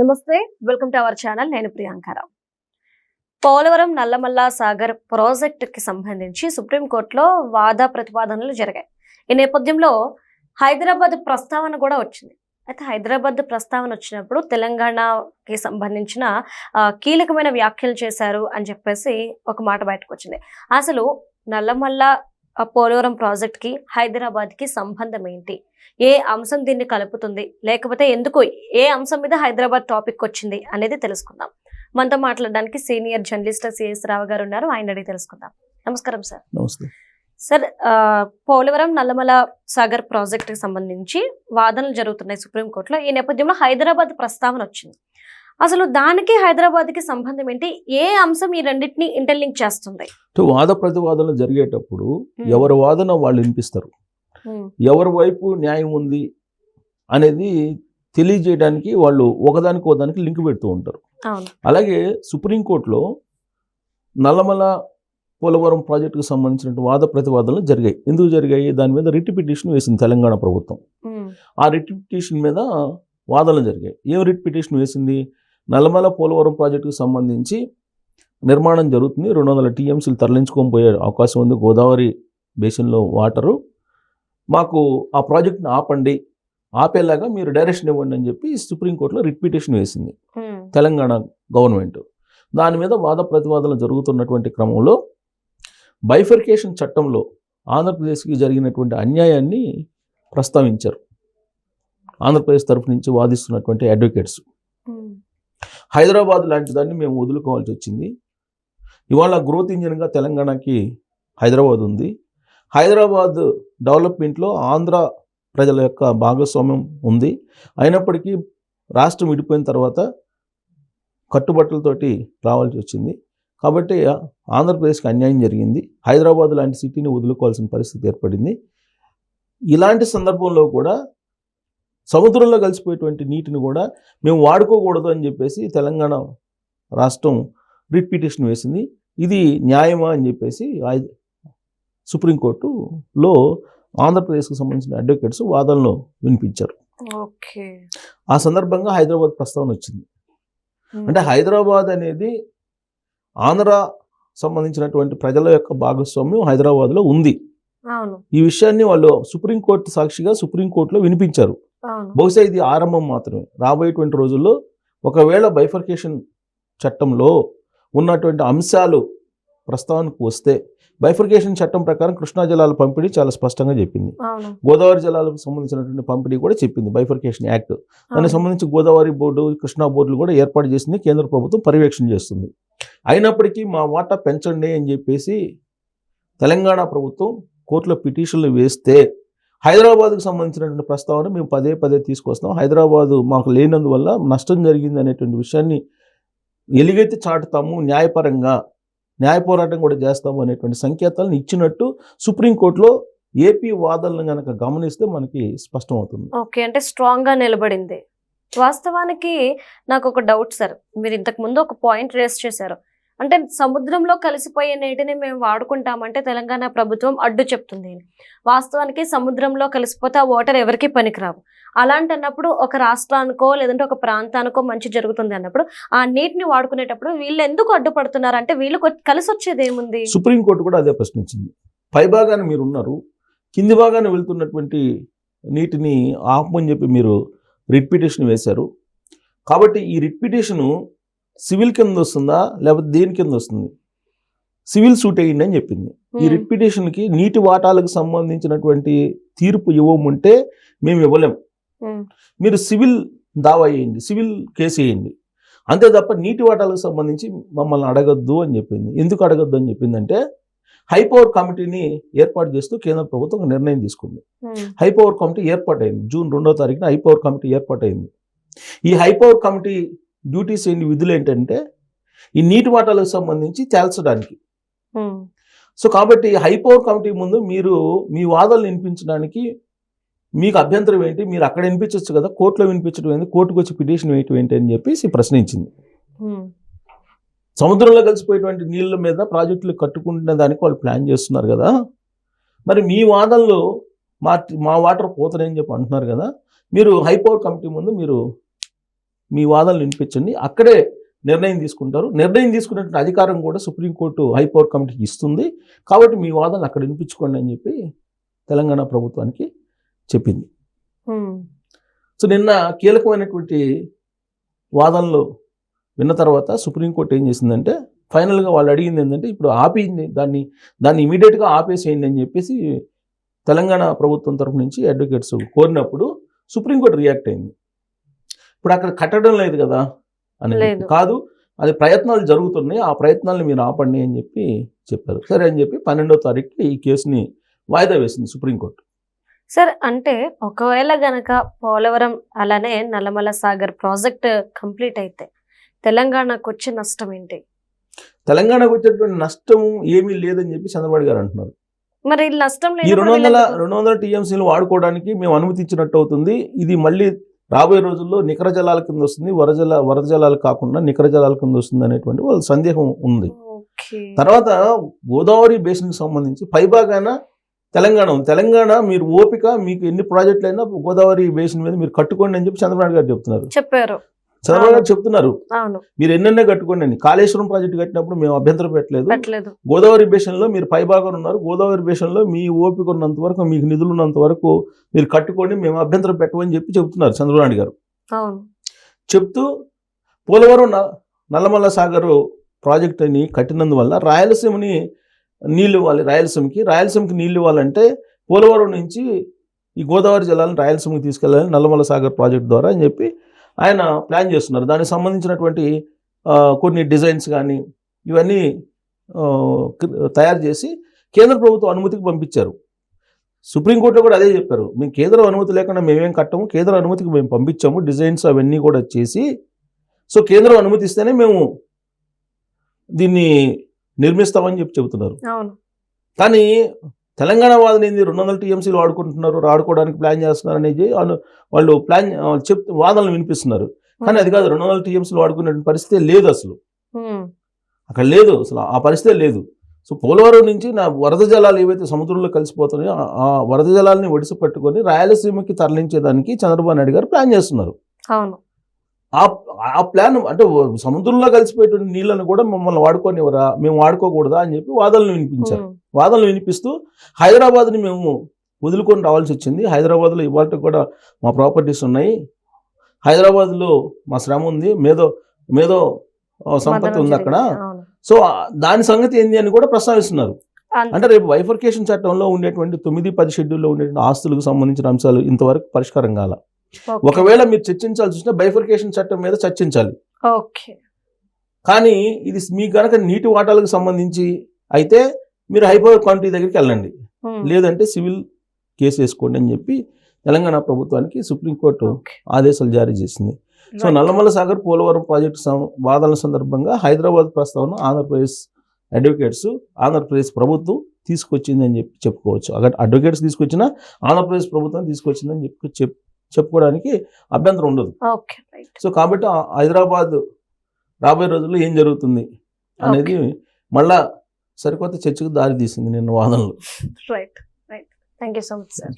నమస్తే welcome to our channel. నేను ప్రియాంకారావు పోలవరం నల్లమల్ల సాగర్ ప్రాజెక్టుకి సంబంధించి సుప్రీంకోర్టులో వాద ప్రతిపాదనలు జరిగాయి. ఈ నేపథ్యంలో హైదరాబాద్ ప్రస్తావన కూడా వచ్చింది. అయితే హైదరాబాద్ ప్రస్తావన వచ్చినప్పుడు తెలంగాణకి సంబంధించిన కీలకమైన వ్యాఖ్యలు చేశారు అని చెప్పేసి ఒక మాట బయటకు వచ్చింది. అసలు నల్లమల్ల ఆ, పోలవరం ప్రాజెక్ట్కి హైదరాబాద్కి సంబంధం ఏంటి? ఏ అంశం దీన్ని కలుపుతుంది? లేకపోతే ఎందుకు ఏ అంశం మీద హైదరాబాద్ టాపిక్ వచ్చింది అనేది తెలుసుకుందాం. మనతో మాట్లాడడానికి సీనియర్ జర్నలిస్ట్ సిఎస్ రావు గారు ఉన్నారు. ఆయన అడిగి తెలుసుకుందాం. నమస్కారం సార్. నమస్తే. సార్ పోలవరం నల్లమల సాగర్ ప్రాజెక్టుకి సంబంధించి వాదనలు జరుగుతున్నాయి సుప్రీంకోర్టులో. ఈ నేపథ్యంలో హైదరాబాద్ ప్రస్తావన వచ్చింది. అసలు దానికి హైదరాబాద్కి సంబంధం ఏంటి? ఏ అంశం ఈ రెండింటిని ఇంటర్లింక్ చేస్తుంది? సో వాద ప్రతివాదనలు జరిగేటప్పుడు. ఎవరి వాదన వాళ్ళు వినిపిస్తారు. ఎవరి వైపు న్యాయం ఉంది అనేది తెలియజేయడానికి వాళ్ళు ఒకదానికి ఒకదానికి లింక్ పెడుతూ ఉంటారు. అలాగే సుప్రీంకోర్టులో నల్లమల పోలవరం ప్రాజెక్టుకు సంబంధించిన వాద ప్రతివాదనలు జరిగాయి. ఎందుకు జరిగాయి? దాని మీద రిట్ పిటిషన్ వేసింది తెలంగాణ ప్రభుత్వం. ఆ రిట్ పిటిషన్ మీద వాదనలు జరిగాయి. ఏం రిట్ పిటిషన్ వేసింది? నల్లమల పోలవరం ప్రాజెక్టుకు సంబంధించి నిర్మాణం జరుగుతుంది. రెండు వందల టీఎంసీలు తరలించుకొని పోయే అవకాశం ఉంది. గోదావరి బేసిన్లో వాటరు. మాకు ఆ ప్రాజెక్ట్ని ఆపండి. ఆపేలాగా మీరు డైరెక్షన్ ఇవ్వండి అని చెప్పి సుప్రీంకోర్టులో రిట్ పిటిషన్ వేసింది. తెలంగాణ గవర్నమెంట్. దాని మీద వాద ప్రతివాదనలు జరుగుతున్నటువంటి క్రమంలో బైఫర్కేషన్ చట్టంలో ఆంధ్రప్రదేశ్కి జరిగినటువంటి అన్యాయాన్ని ప్రస్తావించారు. ఆంధ్రప్రదేశ్ తరఫు నుంచి వాదిస్తున్నటువంటి అడ్వకేట్స్. హైదరాబాద్ లాంటి దాన్ని మేము వదులుకోవాల్సి వచ్చింది. ఇవాళ గ్రోత్ ఇంజిన్గా తెలంగాణకి హైదరాబాద్ ఉంది. హైదరాబాద్ డెవలప్మెంట్లో ఆంధ్ర ప్రజల యొక్క భాగస్వామ్యం ఉంది. అయినప్పటికీ రాష్ట్రం విడిపోయిన తర్వాత కట్టుబట్టలతోటి రావాల్సి వచ్చింది. కాబట్టి ఆంధ్రప్రదేశ్కి అన్యాయం జరిగింది. హైదరాబాద్ లాంటి సిటీని వదులుకోవాల్సిన పరిస్థితి ఏర్పడింది. ఇలాంటి సందర్భంలో కూడా సముద్రంలో కలిసిపోయేటువంటి నీటిని కూడా మేము వాడుకోకూడదు అని చెప్పేసి తెలంగాణ రాష్ట్రం రిట్ పిటిషన్ వేసింది. ఇది న్యాయమా అని చెప్పేసి సుప్రీంకోర్టులో ఆంధ్రప్రదేశ్కి సంబంధించిన అడ్వకేట్స్ వాదనలో వినిపించారు. ఓకే. ఆ సందర్భంగా హైదరాబాద్ ప్రస్తావన వచ్చింది. అంటే హైదరాబాద్ అనేది ఆంధ్ర సంబంధించినటువంటి ప్రజల యొక్క భాగస్వామ్యం హైదరాబాద్లో ఉంది. ఈ విషయాన్ని వాళ్ళు సుప్రీంకోర్టు సాక్షిగా సుప్రీంకోర్టులో వినిపించారు. బహుశా ఇది ఆరంభం మాత్రమే. రాబోయేటువంటి రోజుల్లో ఒకవేళ బైఫర్కేషన్ చట్టంలో ఉన్నటువంటి అంశాలు ప్రస్తావనకు వస్తే బైఫర్కేషన్ చట్టం ప్రకారం కృష్ణా జలాల పంపిణీ చాలా స్పష్టంగా చెప్పింది. గోదావరి జలాలకు సంబంధించినటువంటి పంపిణీ కూడా చెప్పింది బైఫర్కేషన్ యాక్ట్. దానికి. సంబంధించి గోదావరి బోర్డు కృష్ణా బోర్డులు కూడా ఏర్పాటు చేసింది కేంద్ర ప్రభుత్వం పర్యవేక్షణ చేస్తుంది. అయినప్పటికీ మా వాటా పెంచండి అని చెప్పేసి తెలంగాణ ప్రభుత్వం కోర్టులో పిటిషన్లు వేస్తే హైదరాబాద్కు సంబంధించినటువంటి ప్రస్తావన మేము పదే పదే తీసుకొస్తాం హైదరాబాదు మాకు లేనందువల్ల నష్టం జరిగింది అనేటువంటి విషయాన్ని ఎలుగైతే చాటుతాము న్యాయపరంగా న్యాయ పోరాటం కూడా చేస్తాము అనేటువంటి సంకేతాలను ఇచ్చినట్టు సుప్రీంకోర్టులో ఏపీ వాదనలను కనుక గమనిస్తే మనకి స్పష్టమవుతుంది. ఓకే అంటే స్ట్రాంగ్గా నిలబడింది. వాస్తవానికి నాకు ఒక డౌట్ సార్ మీరు ఇంతకుముందు ఒక పాయింట్ రేస్ చేశారు. అంటే సముద్రంలో కలిసిపోయే నీటిని మేము వాడుకుంటామంటే తెలంగాణ ప్రభుత్వం అడ్డు చెప్తుంది. వాస్తవానికి సముద్రంలో కలిసిపోతే ఆ వాటర్ ఎవరికి పనికిరావు. అలాంటి అన్నప్పుడు ఒక రాష్ట్రానికో లేదంటే ఒక ప్రాంతానికో మంచి జరుగుతుంది అన్నప్పుడు ఆ నీటిని వాడుకునేటప్పుడు వీళ్ళు ఎందుకు అడ్డుపడుతున్నారు అంటే వీళ్ళు కలిసి వచ్చేది ఏముంది సుప్రీంకోర్టు కూడా అదే ప్రశ్నించింది. పై భాగాన మీరు ఉన్నారు కింది భాగాన వెళ్తున్నటువంటి నీటిని ఆపమని చెప్పి మీరు రిట్ పిటిషన్ వేశారు. కాబట్టి ఈ రిట్ పిటిషను సివిల్ కింద వస్తుందా? లేకపోతే దేని కింద వస్తుంది? సివిల్ సూట్ అయ్యింది అని చెప్పింది. ఈ రిట్ పిటిషన్కి నీటి వాటాలకు సంబంధించినటువంటి తీర్పు ఇవ్వమంటే మేము ఇవ్వలేం. ఉమ్, మీరు సివిల్ దావా వేయండి సివిల్ కేసు వేయండి అంతే తప్ప నీటి వాటాలకు సంబంధించి మమ్మల్ని అడగద్దు అని చెప్పింది. ఎందుకు అడగద్దు అని చెప్పిందంటే హై పవర్ కమిటీని ఏర్పాటు చేస్తూ కేంద్ర ప్రభుత్వం ఒక నిర్ణయం తీసుకుంది. ఉమ్, హై పవర్ కమిటీ ఏర్పాటైంది. జూన్ రెండో తారీఖున హై పవర్ కమిటీ ఏర్పాటైంది. ఈ హై పవర్ కమిటీ డ్యూటీస్ ఏంటి విధులు ఏంటంటే ఈ నీటి వాటాలకు సంబంధించి తేల్చడానికి. సో కాబట్టి హై పవర్ కమిటీ ముందు మీరు మీ వాదనలు వినిపించడానికి మీకు అభ్యంతరం ఏంటి? మీరు అక్కడ వినిపించవచ్చు కదా కోర్టులో వినిపించడం ఏంటి? కోర్టుకు వచ్చి పిటిషన్ వేయటం ఏంటి అని చెప్పేసి ప్రశ్నించింది. సముద్రంలో కలిసిపోయేటువంటి నీళ్ళ మీద ప్రాజెక్టులు కట్టుకుంటున్న దానికి వాళ్ళు ప్లాన్ చేస్తున్నారు కదా. మరి మీ వాదనలో మా మా వాటర్ పోతానని చెప్పి అంటున్నారు కదా. మీరు హై పవర్ కమిటీ ముందు మీరు మీ వాదనలు వినిపించండి. అక్కడే నిర్ణయం తీసుకుంటారు. నిర్ణయం తీసుకునేటువంటి అధికారం కూడా సుప్రీంకోర్టు హైపవర్ కమిటీకి ఇస్తుంది. కాబట్టి మీ వాదనలు అక్కడ వినిపించుకోండి అని చెప్పి తెలంగాణ ప్రభుత్వానికి చెప్పింది. సో నిన్న కీలకమైనటువంటి వాదనలు విన్న తర్వాత సుప్రీంకోర్టు ఏం చేసిందంటే ఫైనల్గా వాళ్ళు అడిగింది ఏంటంటే ఇప్పుడు ఆపేయండి దాన్ని దాన్ని ఇమీడియట్గా ఆపేసేయండి అని చెప్పేసి తెలంగాణ ప్రభుత్వం తరపు నుంచి అడ్వకేట్స్ కోరినప్పుడు సుప్రీంకోర్టు రియాక్ట్ అయింది. ఇప్పుడు అక్కడ కట్టడం లేదు కదా అని. కాదు అది ప్రయత్నాలు జరుగుతున్నాయి ఆ ప్రయత్నాలను మీరు ఆపండి అని చెప్పి చెప్పారు. సరే అని చెప్పి పన్నెండో తారీఖుకి ఈ కేసుని వాయిదా వేసింది సుప్రీంకోర్టు. సార్ అంటే ఒకవేళ గనక పోలవరం అలానే నల్లమల సాగర్ ప్రాజెక్ట్ కంప్లీట్ అయితే తెలంగాణకు వచ్చే నష్టం ఏంటి? తెలంగాణకు వచ్చేటువంటి నష్టం ఏమీ లేదని చెప్పి చంద్రబాబు గారు అంటున్నారు. మరి నష్టం ఈ రెండు వందల రెండు వందల టీఎంసీలు వాడుకోవడానికి మేము అనుమతి ఇచ్చినట్టు అవుతుంది. ఇది మళ్ళీ రాబోయే రోజుల్లో నికర జలాల కింద వస్తుంది వరద జల వరద జలాలు కాకుండా నికర జలాల కింద వస్తుంది అనేటువంటి వాళ్ళ సందేహం ఉంది. తర్వాత గోదావరి బేసిన్కి సంబంధించి పైభాగాన తెలంగాణ ఉంది. తెలంగాణ మీరు ఓపిక మీకు ఎన్ని ప్రాజెక్టులు అయినా గోదావరి బేసిన్ మీద మీరు కట్టుకోండి అని చెప్పి చంద్రబాబు గారు చెప్తున్నారు. చెప్పారు. చంద్రబాబు గారు చెప్తున్నారు. మీరు ఎన్నెన్నో కట్టుకోండి అని కాళేశ్వరం ప్రాజెక్టు కట్టినప్పుడు మేము అభ్యంతరం పెట్టలేదు. గోదావరి బేషన్లో మీరు పైభాగం ఉన్నారు. గోదావరి బేషన్లో మీ ఓపిక ఉన్నంత వరకు మీకు నిధులు ఉన్నంత వరకు మీరు కట్టుకోండి మేము అభ్యంతరం పెట్టమని చెప్పి చెప్తున్నారు చంద్రబాబు గారు. చెప్తూ పోలవరం నల్లమల్ల సాగర్ ప్రాజెక్ట్ అని కట్టినందువల్ల రాయలసీమని నీళ్ళు ఇవ్వాలి రాయలసీమకి. రాయలసీమకి నీళ్ళు ఇవ్వాలంటే పోలవరం నుంచి ఈ గోదావరి జలాలను రాయలసీమకి తీసుకెళ్ళాలి నల్లమల్ల సాగర్ ప్రాజెక్ట్ ద్వారా అని చెప్పి ఆయన ప్లాన్ చేస్తున్నారు. దానికి సంబంధించినటువంటి కొన్ని డిజైన్స్ కానీ ఇవన్నీ తయారు చేసి కేంద్ర ప్రభుత్వం అనుమతికి పంపించారు. సుప్రీంకోర్టులో కూడా అదే చెప్పారు. మేము కేంద్రం అనుమతి లేకుండా మేమేం కట్టము కేంద్ర అనుమతికి మేము పంపించాము డిజైన్స్ అవన్నీ కూడా చేసి సో కేంద్రం అనుమతి ఇస్తేనే మేము దీన్ని నిర్మిస్తామని చెప్పి చెబుతున్నారు. కానీ తెలంగాణ వాదన ఏంది రెండు వందల టీఎంసీలు వాడుకుంటున్నారు వాడుకోవడానికి ప్లాన్ చేస్తున్నారు అనేది వాళ్ళు వాళ్ళు ప్లాన్ చెప్ వాదనలు వినిపిస్తున్నారు. కానీ అది కాదు రెండు వందల టీఎంసీలు వాడుకునే పరిస్థితి లేదు అసలు. అక్కడ లేదు అసలు ఆ పరిస్థితే లేదు. సో పోలవరం నుంచి నా వరద జలాలు ఏవైతే సముద్రంలో కలిసిపోతున్నాయో ఆ- ఆ వరద జలాలని ఒడిసి పట్టుకొని రాయలసీమకి తరలించేదానికి చంద్రబాబు నాయుడు గారు ప్లాన్ చేస్తున్నారు. అవును. ఆ ఆ ప్లాన్ అంటే సముద్రంలో కలిసిపోయేటువంటి నీళ్ళను కూడా మమ్మల్ని వాడుకోనివ్వరా? మేము వాడుకోకూడదా అని చెప్పి వాదనలు వినిపించారు. వాదనలు వినిపిస్తూ హైదరాబాద్ని మేము వదులుకొని రావాల్సి వచ్చింది. హైదరాబాద్లో ఇవాళ కూడా మా ప్రాపర్టీస్ ఉన్నాయి. హైదరాబాద్లో మా శ్రమ ఉంది. మేధో మేధో సంపత్తి ఉంది అక్కడ. సో దాని సంగతి ఏంది అని కూడా ప్రస్తావిస్తున్నారు. అంటే రేపు వైఫర్కేషన్ చట్టంలో ఉండేటువంటి తొమ్మిది పది షెడ్యూల్లో ఉండేటువంటి ఆస్తులకు సంబంధించిన అంశాలు ఇంతవరకు పరిష్కారం కాల. ఒకవేళ మీరు చర్చించాల్సి వస్తే బైఫర్కేషన్ చట్టం మీద చర్చించాలి. ఓకే కానీ ఇది మీ గనక నీటి వాటాలకు సంబంధించి అయితే మీరు హైపవర్ కమిటీ దగ్గరికి వెళ్ళండి. ఉమ్, లేదంటే సివిల్ కేసు వేసుకోండి అని చెప్పి తెలంగాణ ప్రభుత్వానికి సుప్రీంకోర్టు. ఆదేశాలు జారీ చేసింది. So right. Nallamala Sagar Polavaram project వాదనల సందర్భంగా హైదరాబాద్ ప్రస్తావన ఆంధ్రప్రదేశ్ అడ్వకేట్స్ ఆంధ్రప్రదేశ్ ప్రభుత్వం తీసుకొచ్చింది అని చెప్పి చెప్పుకోవచ్చు. అక్కడ అడ్వకేట్స్ తీసుకొచ్చినా ఆంధ్రప్రదేశ్ ప్రభుత్వం తీసుకొచ్చిందని చెప్పి చెప్ చెప్పుకోవడానికి అభ్యంతరం ఉండదు. సో కాబట్టి హైదరాబాద్ రాబోయే రోజుల్లో ఏం జరుగుతుంది అనేది మళ్ళా సరికొత్త చర్చకు దారి తీసింది నిన్న వాదనలు. Right right. Thank you so much sir.